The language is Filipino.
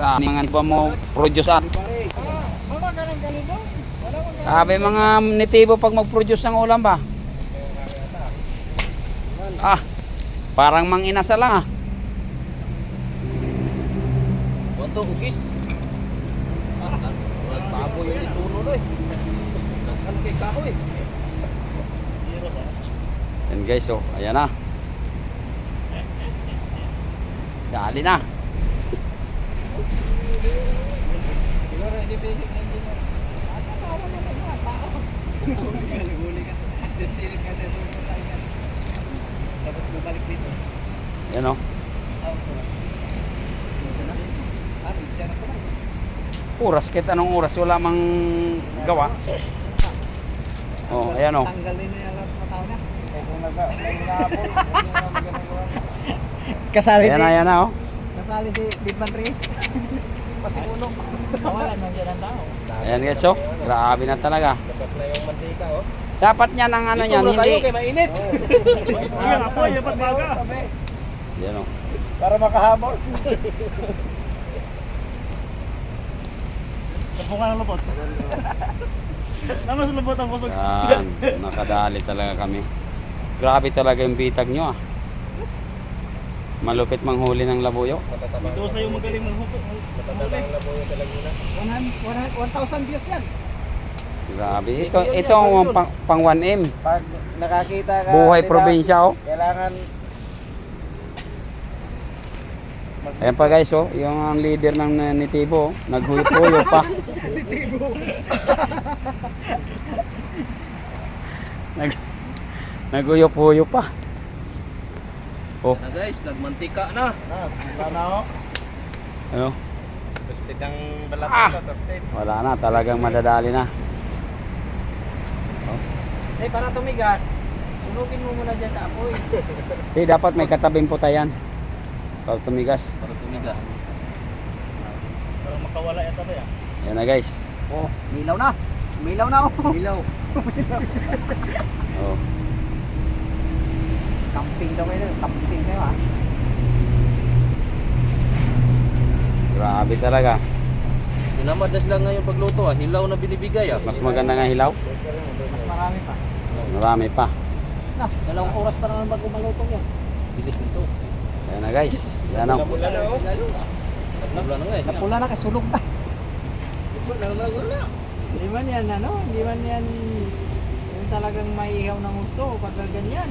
Ah, mga iba mo produce ah. Sabi mga nitibo pag mag-produce ng ulam ba? Ah, parang mang inasa lang ah. Wanto ugis. Ah, ah, baboy yung ituno no eh. Nagkan kay kahoy. Yan guys, oh, ayan na. Dali na. Yan oh. Oras, kahit anong oras, wala mang gawa. Oh, ayan oh. Tanggalin na yung lahat ng tao niya. Kasali Ayan na, ayan na oh. kasali si Ditman Reyes. Pasikulo. Wala nang dyan ang tao. Ayan guys, oh. Grabe na talaga. Dapat na yung mantika, oh. Dapat niya ng ano Ito niyan, hindi. kay mainit. Kaya nga po, dapat baga. Yan oh. Para makahabol. Sabungan ang lubot. Naman sa lubot ang kusog. Yan, nakadali talaga kami. Grabe talaga yung bitag nyo ah. Malupit manghuli ng labuyo. Ito sa yung magaling manghukot. Matatandang labuyo talaga na. 1,000 views yan. Grabe. Ito, ito ang pang, pang 1M. Pag nakakita ka, Buhay nila, probinsya oh. Kailangan Ayan pa guys oh, yung ang leader ng uh, Nitibo, oh. naghuyo-huyo pa. Nag Naghuyo-huyo pa. Oh, Na guys, nagmantika na. Ah, wala na ako. ano? Gusto kang balat Ah! ko. Wala na, talagang madadali na. Eh, para tumigas, sunugin mo muna dyan sa apoy. Eh, dapat may katabing putayan. Pag tumigas. Para tumigas. Para makawala yata ba yan? Yan na guys. Oh, milaw na. Milaw na ako. Milaw. Oh. Camping daw kayo. Camping kayo ha. Grabe talaga. Tinamad na sila ngayon pagluto ah. Hilaw na binibigay ah. Mas maganda nga hilaw. Mas marami pa. Marami pa. Na, dalawang oras pa naman bago malutong yan. Bilis nito. Yan na guys. Yan na. Wala na ah. Nagpula na nga eh. Napula na, kasulog na. Hindi man yan ano, hindi man yan yung talagang maihaw ng gusto pag ganyan.